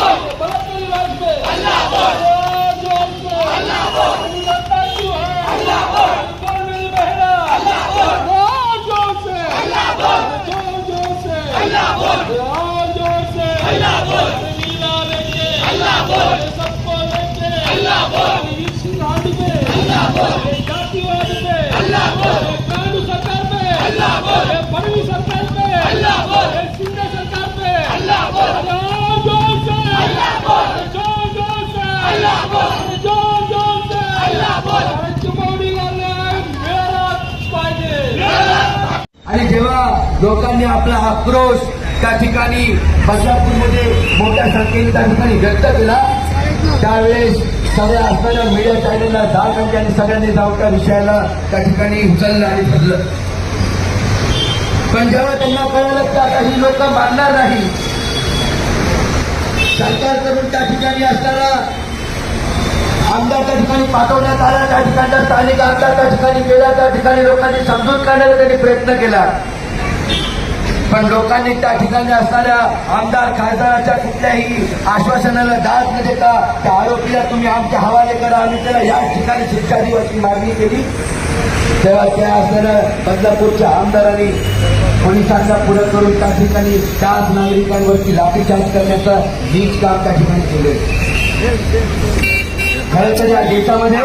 আল্লাহ আল্লাহ लोकांनी आपला आक्रोश त्या ठिकाणी बदलापूरमध्ये मोठ्या संख्येने त्या ठिकाणी व्यक्त केला. त्यावेळेस सगळ्या असणाऱ्या मीडिया चॅनलला दहा आणली आणि सगळ्यांनी जाऊन त्या विषयाला त्या ठिकाणी उचललं आणि धरलं पण जेव्हा त्यांना कळलं की आता ही लोक मानणार नाही सरकार करून त्या ठिकाणी असताना आमदार त्या ठिकाणी पाठवण्यात आला त्या ठिकाणचा स्थानिक आमदार त्या ठिकाणी गेला त्या ठिकाणी लोकांनी समजून काढण्याचा त्यांनी प्रयत्न केला. पण लोकांनी त्या ठिकाणी असणाऱ्या आमदार खासदाराच्या कुठल्याही आश्वासनाला दाद न देता त्या आरोपीला तुम्ही आमच्या हवाले करा. आम्ही त्याला याच ठिकाणी शिक्षा देऊ अशी मागणी केली. तेव्हा त्या असणाऱ्या बदलापूरच्या आमदारांनी पोलिसांना पुढे करून त्या ठिकाणी त्याच नागरिकांवरती लाठीचार्ज करण्याचं नीच काम त्या ठिकाणी केले खरं तर या देशामध्ये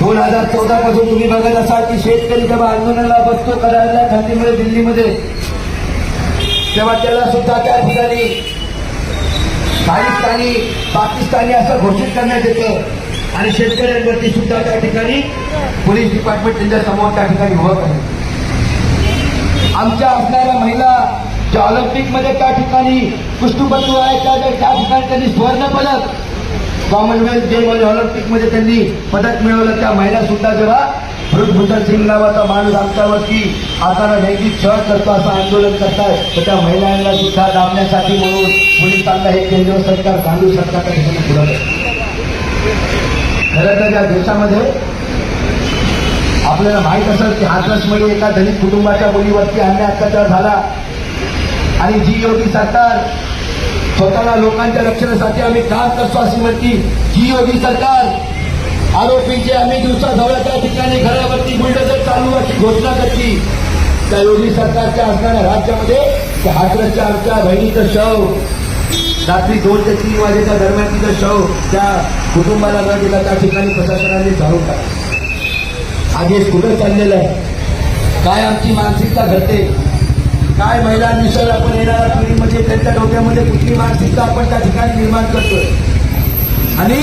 दोन हजार चौदा पासून तुम्ही बघत असाल की शेतकरी जेव्हा आंदोलनाला बसतो करायला थंडीमुळे दिल्लीमध्ये तेव्हा त्याला सुद्धा त्या ठिकाणी खालिस्तानी पाकिस्तानी असं घोषित करण्यात येतं. आणि शेतकऱ्यांवरती सुद्धा त्या ठिकाणी पोलीस डिपार्टमेंट त्यांच्यासमोर त्या ठिकाणी उभं आहे आमच्या असणाऱ्या महिला ज्या ऑलिम्पिकमध्ये त्या ठिकाणी कुस्तीपटू आहेत त्या त्या ठिकाणी त्यांनी सुवर्ण पदक कॉमनवेल्थ गेममध्ये म्हणजे ऑलिम्पिकमध्ये त्यांनी पदक मिळवलं त्या महिला सुद्धा जेव्हा भूषण सिंग नावाचा माणूस आमच्यावरती आता लैंगिक छळ करतो असं आंदोलन करतात तर त्या महिलांना सुद्धा दाबण्यासाठी म्हणून पोलिसांना हे केंद्र सरकार गांधू सरकारच्या ठिकाणी पुढं खरं तर या देशामध्ये आपल्याला माहीत असेल की हाथरसमध्ये एका दलित कुटुंबाच्या मुलीवरती अन्य अत्याचार झाला. आणि जी योगी सरकार स्वतःला लोकांच्या रक्षणासाठी आम्ही काम करतो अशी म्हणती ही योगी सरकार. आरोपीचे आम्ही दिवसा ढवळ्या त्या ठिकाणी घरावरती बुलडोजर चालू अशी घोषणा करती. त्या योगी सरकारच्या असणाऱ्या राज्यामध्ये त्या हाथरसच्या आमच्या बहिणीचं शव रात्री दोन ते तीन वाजेच्या दरम्यान तिचं शव त्या कुटुंबाला न दिला त्या ठिकाणी प्रशासनाने जाळून टाकलं. आज हे कुठं चाललेलं आहे? काय आमची मानसिकता घडते? काय महिलांविषयी आपण येणार? त्यांच्या डोक्यामध्ये कुठली मानसिकता आपण त्या ठिकाणी निर्माण करतोय? आणि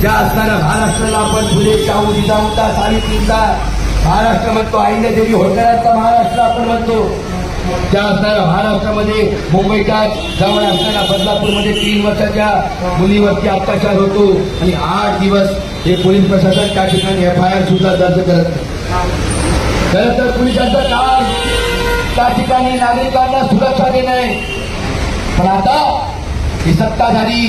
ज्या असणाऱ्या महाराष्ट्राला आपण पुढे शाहू जिजाऊता सावित्रीचा महाराष्ट्र म्हणतो आईने देवी होळकरांचा महाराष्ट्र आपण म्हणतो. त्या असणाऱ्या महाराष्ट्रामध्ये मुंबईच्या जवळ असणाऱ्या बदलापूरमध्ये तीन वर्षाच्या मुलीवरती अत्याचार होतो आणि आठ दिवस हे पोलीस प्रशासन त्या ठिकाणी एफ आय आर सुद्धा दर्ज करत नाही. खरं तर पोलिसांचं काम त्या ठिकाणी नागरिकांना सुरक्षा देणं पण आता ही सत्ताधारी